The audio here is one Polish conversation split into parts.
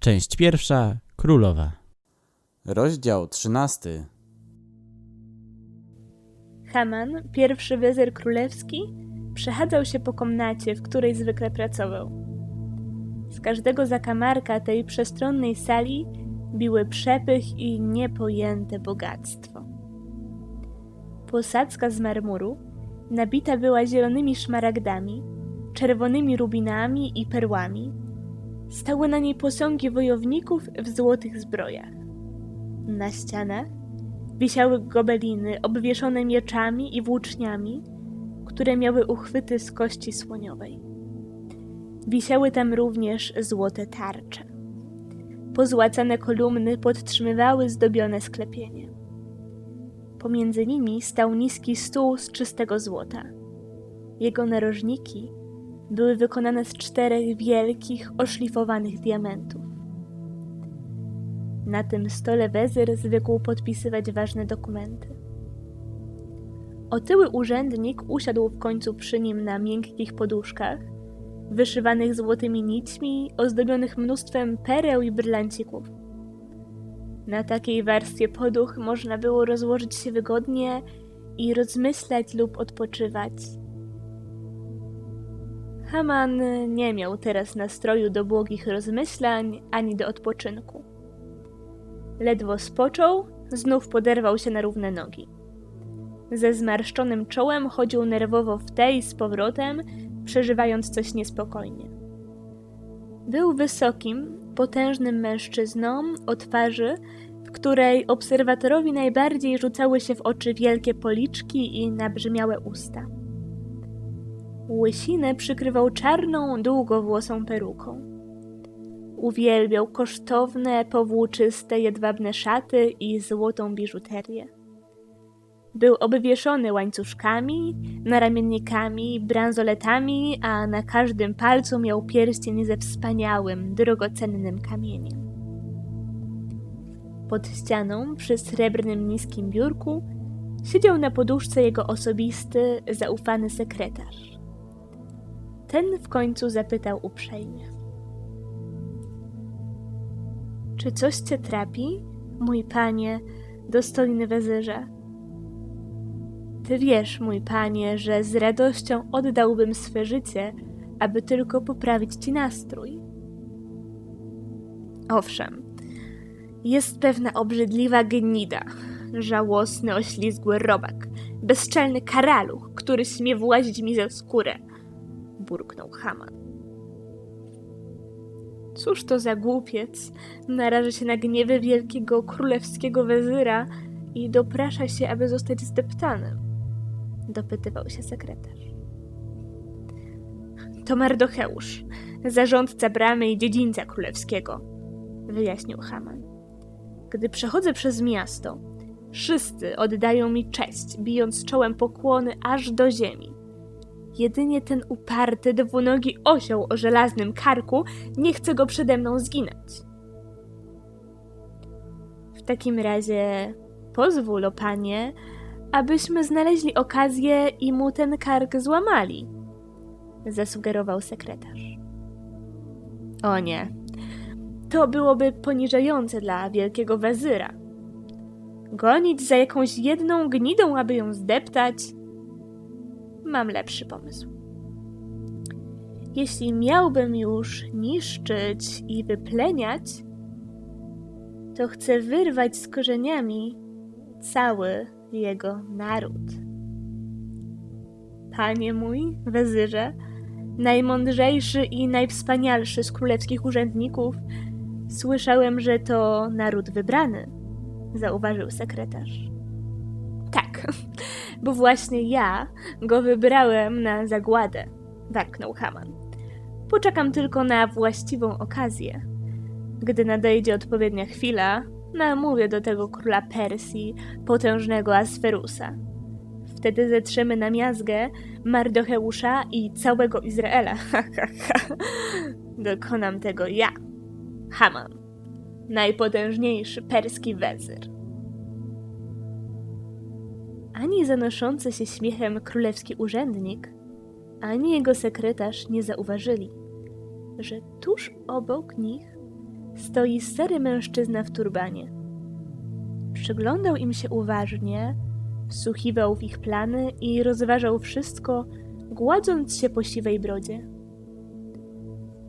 Część pierwsza. Królowa. Rozdział 13. Haman, pierwszy wezyr królewski, przechadzał się po komnacie, w której zwykle pracował. Z każdego zakamarka tej przestronnej sali biły przepych i niepojęte bogactwo. Posadzka z marmuru nabita była zielonymi szmaragdami, czerwonymi rubinami i perłami. Stały na niej posągi wojowników w złotych zbrojach. Na ścianach wisiały gobeliny obwieszone mieczami i włóczniami, które miały uchwyty z kości słoniowej. Wisiały tam również złote tarcze. Pozłacane kolumny podtrzymywały zdobione sklepienie. Pomiędzy nimi stał niski stół z czystego złota. Jego narożniki były wykonane z czterech wielkich, oszlifowanych diamentów. Na tym stole wezyr zwykł podpisywać ważne dokumenty. Otyły urzędnik usiadł w końcu przy nim na miękkich poduszkach, wyszywanych złotymi nićmi, ozdobionych mnóstwem pereł i brylancików. Na takiej warstwie poduch można było rozłożyć się wygodnie i rozmyślać lub odpoczywać. Haman nie miał teraz nastroju do błogich rozmyślań ani do odpoczynku. Ledwo spoczął, znów poderwał się na równe nogi. Ze zmarszczonym czołem chodził nerwowo w tej z powrotem, przeżywając coś niespokojnie. Był wysokim, potężnym mężczyzną o twarzy, w której obserwatorowi najbardziej rzucały się w oczy wielkie policzki i nabrzmiałe usta. Łysinę przykrywał czarną, długowłosą peruką. Uwielbiał kosztowne, powłóczyste, jedwabne szaty i złotą biżuterię. Był obwieszony łańcuszkami, naramiennikami, bransoletami, a na każdym palcu miał pierścień ze wspaniałym, drogocennym kamieniem. Pod ścianą, przy srebrnym niskim biurku, siedział na poduszce jego osobisty, zaufany sekretarz. Ten w końcu zapytał uprzejmie. Czy coś cię trapi, mój panie, dostojny wezyrze? Ty wiesz, mój panie, że z radością oddałbym swe życie, aby tylko poprawić ci nastrój. Owszem, jest pewna obrzydliwa gnida, żałosny, oślizgły robak, bezczelny karaluch, który śmie włazić mi ze skórę, burknął Haman. Cóż to za głupiec, naraża się na gniewy wielkiego królewskiego wezyra i doprasza się, aby zostać zdeptanym? Dopytywał się sekretarz. To Mardocheusz, zarządca bramy i dziedzińca królewskiego, wyjaśnił Haman. Gdy przechodzę przez miasto, wszyscy oddają mi cześć, bijąc czołem pokłony aż do ziemi. Jedynie ten uparty, dwunogi osioł o żelaznym karku nie chce go przede mną zginąć. W takim razie pozwól, o panie, abyśmy znaleźli okazję i mu ten kark złamali, zasugerował sekretarz. O nie, to byłoby poniżające dla wielkiego wezyra. Gonić za jakąś jedną gnidą, aby ją zdeptać? Mam lepszy pomysł. Jeśli miałbym już niszczyć i wypleniać, to chcę wyrwać z korzeniami cały jego naród. Panie mój, wezyrze, najmądrzejszy i najwspanialszy z królewskich urzędników, słyszałem, że to naród wybrany, zauważył sekretarz. Bo właśnie ja go wybrałem na zagładę, warknął Haman. Poczekam tylko na właściwą okazję. Gdy nadejdzie odpowiednia chwila, namówię do tego króla Persji, potężnego Asferusa. Wtedy zetrzemy na miazgę Mardocheusza i całego Izraela. Dokonam tego ja, Haman, najpotężniejszy perski wezyr. Ani zanoszący się śmiechem królewski urzędnik, ani jego sekretarz nie zauważyli, że tuż obok nich stoi stary mężczyzna w turbanie. Przyglądał im się uważnie, wsłuchiwał w ich plany i rozważał wszystko, gładząc się po siwej brodzie.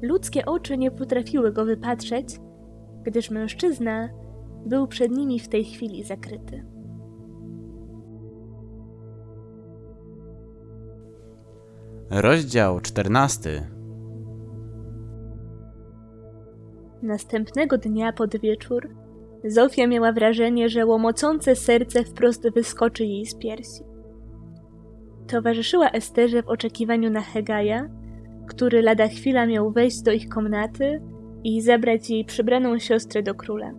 Ludzkie oczy nie potrafiły go wypatrzeć, gdyż mężczyzna był przed nimi w tej chwili zakryty. Rozdział 14. Następnego dnia pod wieczór Zofia miała wrażenie, że łomocące serce wprost wyskoczy jej z piersi. Towarzyszyła Esterze w oczekiwaniu na Hegaja, który lada chwila miał wejść do ich komnaty i zabrać jej przybraną siostrę do króla.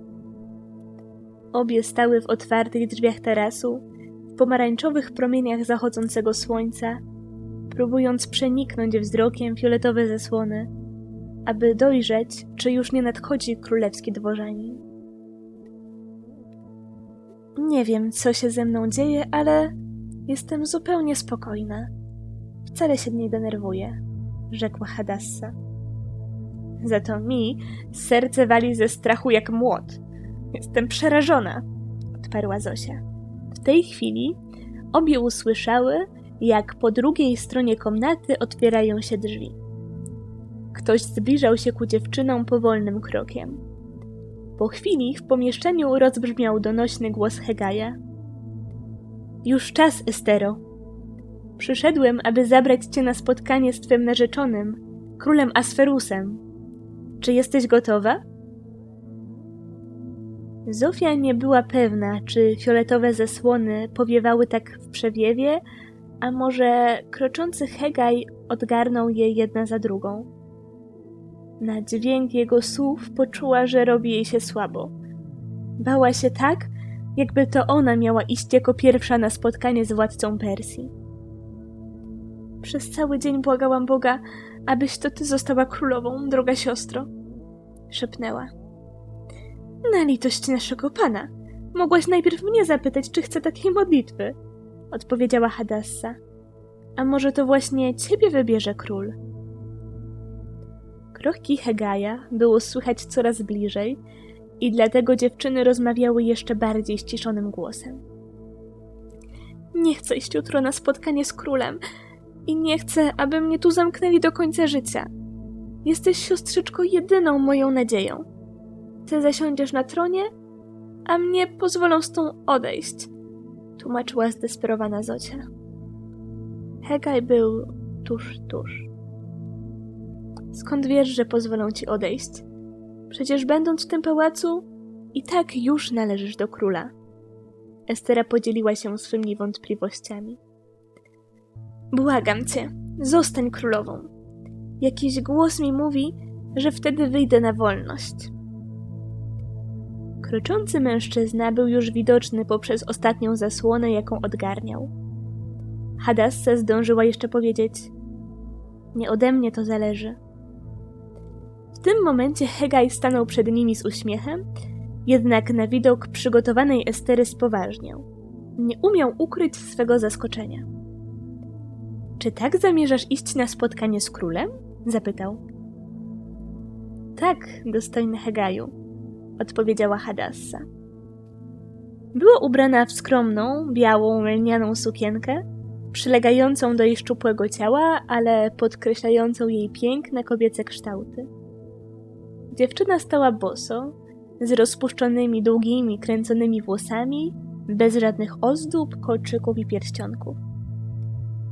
Obie stały w otwartych drzwiach tarasu, w pomarańczowych promieniach zachodzącego słońca, próbując przeniknąć wzrokiem fioletowe zasłony, aby dojrzeć, czy już nie nadchodzi królewski dworzanin. Nie wiem, co się ze mną dzieje, ale jestem zupełnie spokojna. Wcale się nie denerwuję, rzekła Hadassa. Za to mi serce wali ze strachu jak młot. Jestem przerażona, odparła Zosia. W tej chwili obie usłyszały, jak po drugiej stronie komnaty otwierają się drzwi. Ktoś zbliżał się ku dziewczynom powolnym krokiem. Po chwili w pomieszczeniu rozbrzmiał donośny głos Hegaja. Już czas, Estero. Przyszedłem, aby zabrać cię na spotkanie z twym narzeczonym, królem Asferusem. Czy jesteś gotowa? Zofia nie była pewna, czy fioletowe zasłony powiewały tak w przewiewie, a może kroczący Hegaj odgarnął je jedna za drugą. Na dźwięk jego słów poczuła, że robi jej się słabo. Bała się tak, jakby to ona miała iść jako pierwsza na spotkanie z władcą Persji. Przez cały dzień błagałam Boga, abyś to ty została królową, droga siostro, szepnęła. Na litość naszego pana, mogłaś najpierw mnie zapytać, czy chcę takiej modlitwy, odpowiedziała Hadassa. A może to właśnie ciebie wybierze król? Kroki Hegaja było słychać coraz bliżej i dlatego dziewczyny rozmawiały jeszcze bardziej ściszonym głosem. Nie chcę iść jutro na spotkanie z królem i nie chcę, aby mnie tu zamknęli do końca życia. Jesteś, siostrzyczko, jedyną moją nadzieją. Ty zasiądziesz na tronie, a mnie pozwolą z tą odejść, tłumaczyła zdesperowana Zocia. Hegaj był tuż, tuż. Skąd wiesz, że pozwolą ci odejść? Przecież będąc w tym pałacu, i tak już należysz do króla. Estera podzieliła się swymi wątpliwościami. Błagam cię, zostań królową. Jakiś głos mi mówi, że wtedy wyjdę na wolność. Kroczący mężczyzna był już widoczny poprzez ostatnią zasłonę, jaką odgarniał. Hadassa zdążyła jeszcze powiedzieć: Nie ode mnie to zależy. W tym momencie Hegaj stanął przed nimi z uśmiechem, jednak na widok przygotowanej Estery spoważniał. Nie umiał ukryć swego zaskoczenia. Czy tak zamierzasz iść na spotkanie z królem? zapytał. Tak, dostojny Hegaju, odpowiedziała Hadassa. Była ubrana w skromną, białą, lnianą sukienkę, przylegającą do jej szczupłego ciała, ale podkreślającą jej piękne kobiece kształty. Dziewczyna stała boso, z rozpuszczonymi, długimi, kręconymi włosami, bez żadnych ozdób, kolczyków i pierścionków.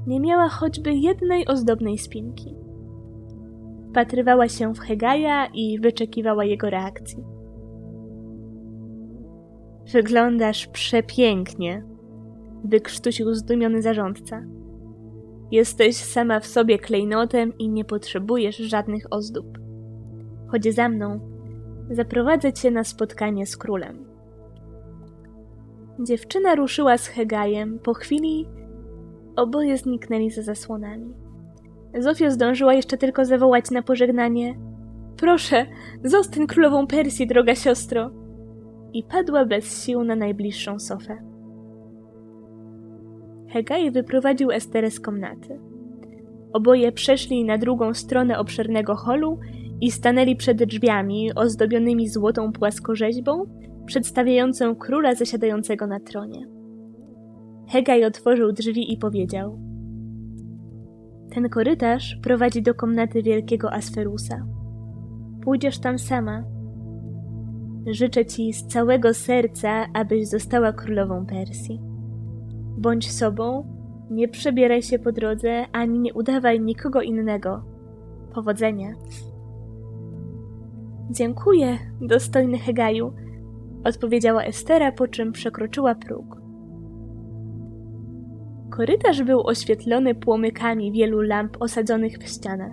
Nie miała choćby jednej ozdobnej spinki. Patrywała się w Hegaja i wyczekiwała jego reakcji. Wyglądasz przepięknie, wykrztusił zdumiony zarządca. Jesteś sama w sobie klejnotem i nie potrzebujesz żadnych ozdób. Chodź za mną, zaprowadzę cię na spotkanie z królem. Dziewczyna ruszyła z Hegajem. Po chwili oboje zniknęli za zasłonami. Zofia zdążyła jeszcze tylko zawołać na pożegnanie: Proszę, zostań królową Persji, droga siostro! I padła bez sił na najbliższą sofę. Hegaj wyprowadził Esterę z komnaty. Oboje przeszli na drugą stronę obszernego holu i stanęli przed drzwiami ozdobionymi złotą płaskorzeźbą, przedstawiającą króla zasiadającego na tronie. Hegaj otworzył drzwi i powiedział: Ten korytarz prowadzi do komnaty wielkiego Asferusa. Pójdziesz tam sama. Życzę ci z całego serca, abyś została królową Persji. Bądź sobą, nie przebieraj się po drodze, ani nie udawaj nikogo innego. Powodzenia. Dziękuję, dostojny Hegaju, odpowiedziała Estera, po czym przekroczyła próg. Korytarz był oświetlony płomykami wielu lamp osadzonych w ścianach.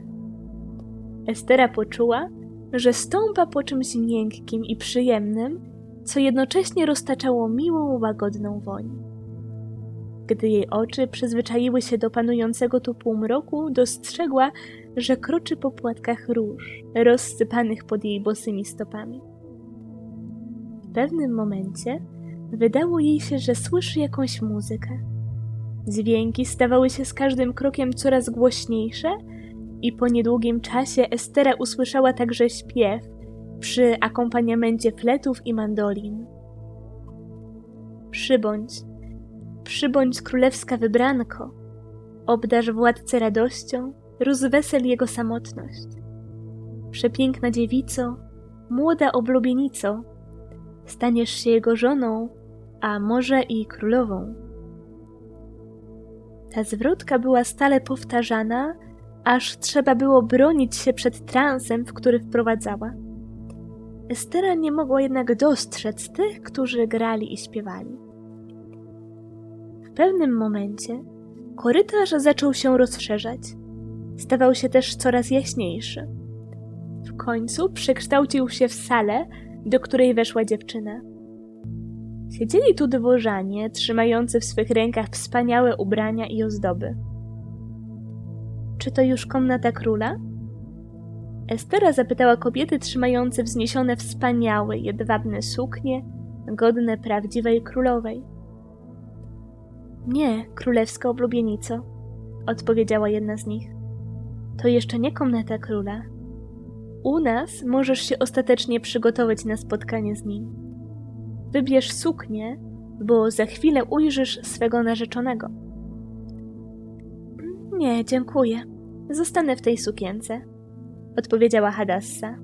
Estera poczuła, że stąpa po czymś miękkim i przyjemnym, co jednocześnie roztaczało miłą, łagodną woń. Gdy jej oczy przyzwyczaiły się do panującego tu półmroku, dostrzegła, że kroczy po płatkach róż, rozsypanych pod jej bosymi stopami. W pewnym momencie wydało jej się, że słyszy jakąś muzykę. Dźwięki stawały się z każdym krokiem coraz głośniejsze i po niedługim czasie Estera usłyszała także śpiew przy akompaniamencie fletów i mandolin. Przybądź, przybądź królewska wybranko, obdarz władcę radością, rozwesel jego samotność. Przepiękna dziewico, młoda oblubienico, staniesz się jego żoną, a może i królową. Ta zwrotka była stale powtarzana, aż trzeba było bronić się przed transem, w który wprowadzała. Estera nie mogła jednak dostrzec tych, którzy grali i śpiewali. W pewnym momencie korytarz zaczął się rozszerzać. Stawał się też coraz jaśniejszy. W końcu przekształcił się w salę, do której weszła dziewczyna. Siedzieli tu dworzanie, trzymający w swych rękach wspaniałe ubrania i ozdoby. Czy to już komnata króla? Estera zapytała kobiety trzymające wzniesione wspaniałe, jedwabne suknie, godne prawdziwej królowej. Nie, królewska oblubienico, odpowiedziała jedna z nich. To jeszcze nie komnata króla. U nas możesz się ostatecznie przygotować na spotkanie z nim. Wybierz suknię, bo za chwilę ujrzysz swego narzeczonego. Nie, dziękuję. Zostanę w tej sukience, odpowiedziała Hadassa.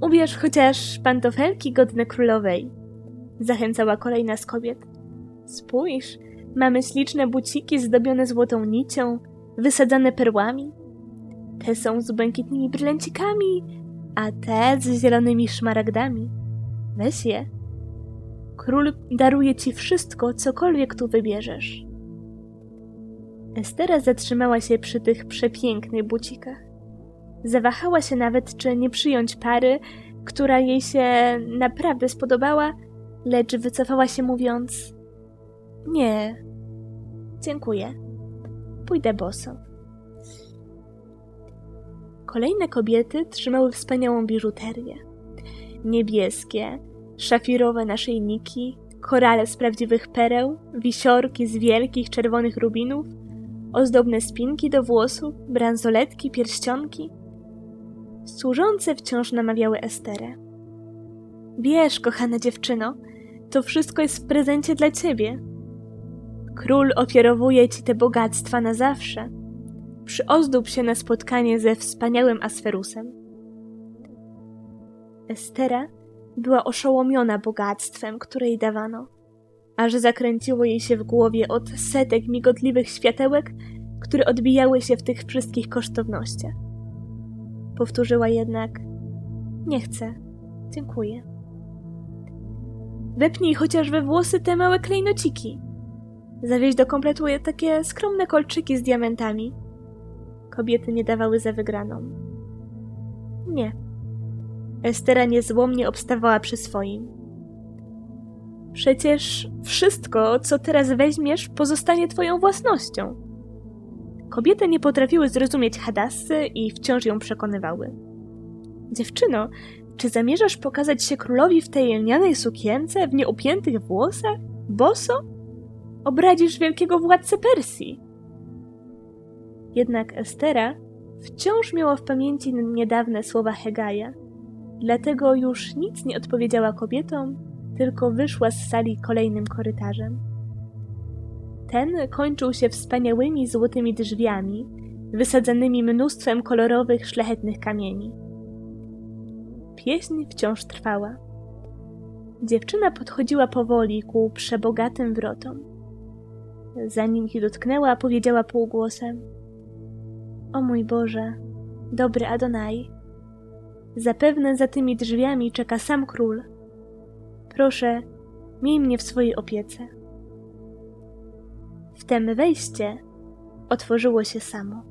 Ubierz chociaż pantofelki godne królowej, zachęcała kolejna z kobiet. Spójrz, mamy śliczne buciki zdobione złotą nicią, wysadzane perłami. Te są z błękitnymi brylancikami, a te z zielonymi szmaragdami. Weź je. Król daruje ci wszystko, cokolwiek tu wybierzesz. Estera zatrzymała się przy tych przepięknych bucikach. Zawahała się nawet, czy nie przyjąć pary, która jej się naprawdę spodobała, lecz wycofała się mówiąc: Nie, dziękuję. Pójdę boso. Kolejne kobiety trzymały wspaniałą biżuterię. Niebieskie, szafirowe naszyjniki, korale z prawdziwych pereł, wisiorki z wielkich czerwonych rubinów, ozdobne spinki do włosów, bransoletki, pierścionki. Służące wciąż namawiały Esterę. Wiesz, kochana dziewczyno, to wszystko jest w prezencie dla ciebie. Król ofiarowuje ci te bogactwa na zawsze. Przyozdób się na spotkanie ze wspaniałym Asferusem. Estera była oszołomiona bogactwem, które jej dawano, aż zakręciło jej się w głowie od setek migotliwych światełek, które odbijały się w tych wszystkich kosztownościach. Powtórzyła jednak: Nie chcę, dziękuję. Wepnij chociaż we włosy te małe klejnociki. Zawieź do kompletu takie skromne kolczyki z diamentami. Kobiety nie dawały za wygraną. Nie. Estera niezłomnie obstawała przy swoim. Przecież wszystko, co teraz weźmiesz, pozostanie twoją własnością. Kobiety nie potrafiły zrozumieć Hadassy i wciąż ją przekonywały. Dziewczyno, czy zamierzasz pokazać się królowi w tej lnianej sukience, w nieupiętych włosach? Boso? Obradzisz wielkiego władcę Persji. Jednak Estera Wciąż miała w pamięci niedawne słowa Hegaja, dlatego już nic nie odpowiedziała kobietom, tylko wyszła z sali kolejnym korytarzem. Ten kończył się wspaniałymi złotymi drzwiami, wysadzanymi mnóstwem kolorowych, szlachetnych kamieni. Pieśń wciąż trwała. Dziewczyna podchodziła powoli ku przebogatym wrotom. Zanim ich dotknęła, powiedziała półgłosem: O mój Boże, dobry Adonai, zapewne za tymi drzwiami czeka sam król. Proszę, miej mnie w swojej opiece. Wtem wejście otworzyło się samo.